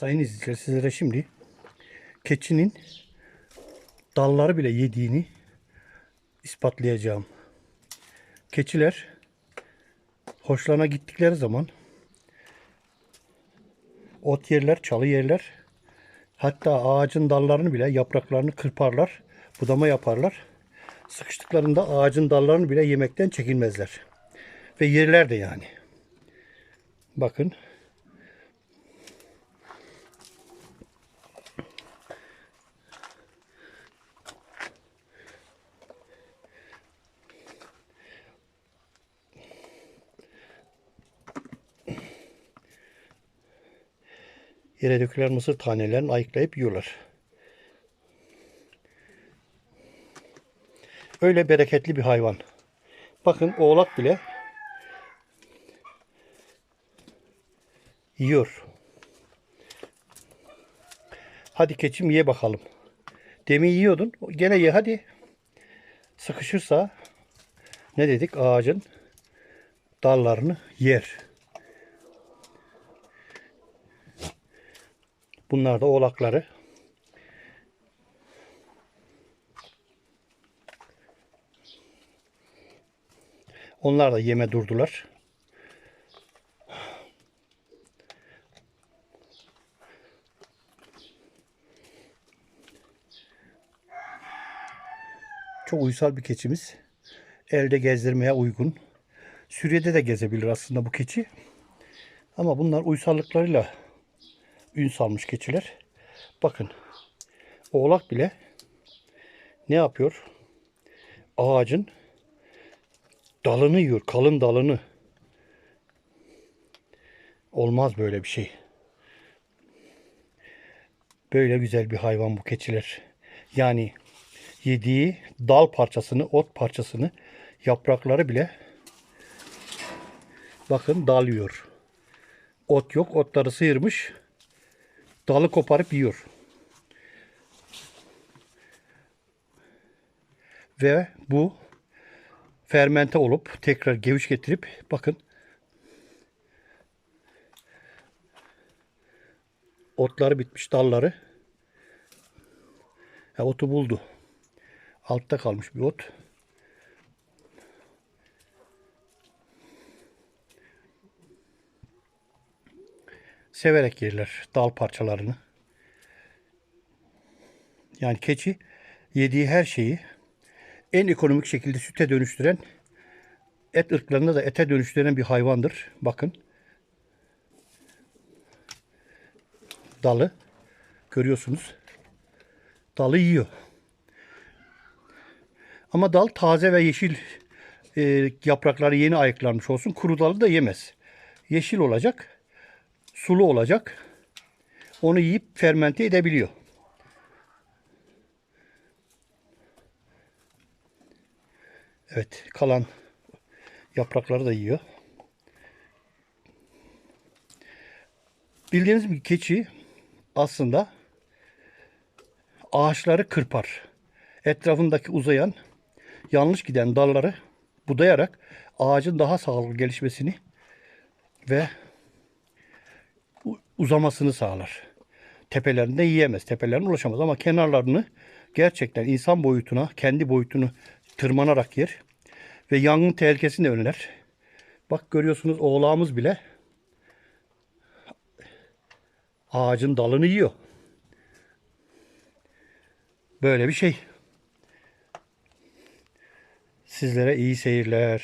Sayın izleyiciler sizlere şimdi keçinin dalları bile yediğini ispatlayacağım. Keçiler hoşlarına gittikleri zaman ot yerler, çalı yerler. Hatta ağacın dallarını bile yapraklarını kırparlar, budama yaparlar. Sıkıştıklarında ağacın dallarını bile yemekten çekinmezler. Ve yerler de yani. Bakın Yere dökülen mısır tanelerini ayıklayıp yiyorlar. Öyle bereketli bir hayvan. Bakın oğlak bile yiyor. Hadi keçim ye bakalım. Demin yiyordun. Gene ye hadi. Sıkışırsa ne dedik? Ağacın dallarını yer. Bunlar da oğlakları. Onlar da yeme durdular. Çok uysal bir keçimiz. Elde gezdirmeye uygun. Sürüde de gezebilir aslında bu keçi. Ama bunlar uysallıklarıyla ün salmış keçiler. Bakın. Oğlak bile ne yapıyor? Ağacın dalını yiyor. Kalın dalını. Olmaz böyle bir şey. Böyle güzel bir hayvan bu keçiler. Yani yediği dal parçasını, ot parçasını, yaprakları bile bakın dal yiyor. Ot yok, otları sıyırmış. Dalı koparıp yiyor. Ve bu fermente olup tekrar geviş getirip bakın otları bitmiş dalları ya otu buldu. Altta kalmış bir ot. Severek yerler dal parçalarını. Yani keçi yediği her şeyi en ekonomik şekilde süte dönüştüren, et ırklarında da ete dönüştüren bir hayvandır. Bakın. Dalı görüyorsunuz. Dalı yiyor. Ama dal taze ve yeşil e, yaprakları yeni ayıklanmış olsun. Kuru dalı da yemez. Yeşil olacak. Sulu olacak. Onu yiyip fermente edebiliyor. Evet, kalan yaprakları da yiyor. Bildiğiniz gibi keçi aslında ağaçları kırpar. Etrafındaki uzayan, yanlış giden dalları budayarak ağacın daha sağlıklı gelişmesini ve uzamasını sağlar. Tepelerinde yiyemez, tepelerine ulaşamaz ama kenarlarını gerçekten insan boyutuna, kendi boyutunu tırmanarak yer ve yangın tehlikesini önler. Bak görüyorsunuz oğlağımız bile ağacın dalını yiyor. Böyle bir şey. Sizlere iyi seyirler.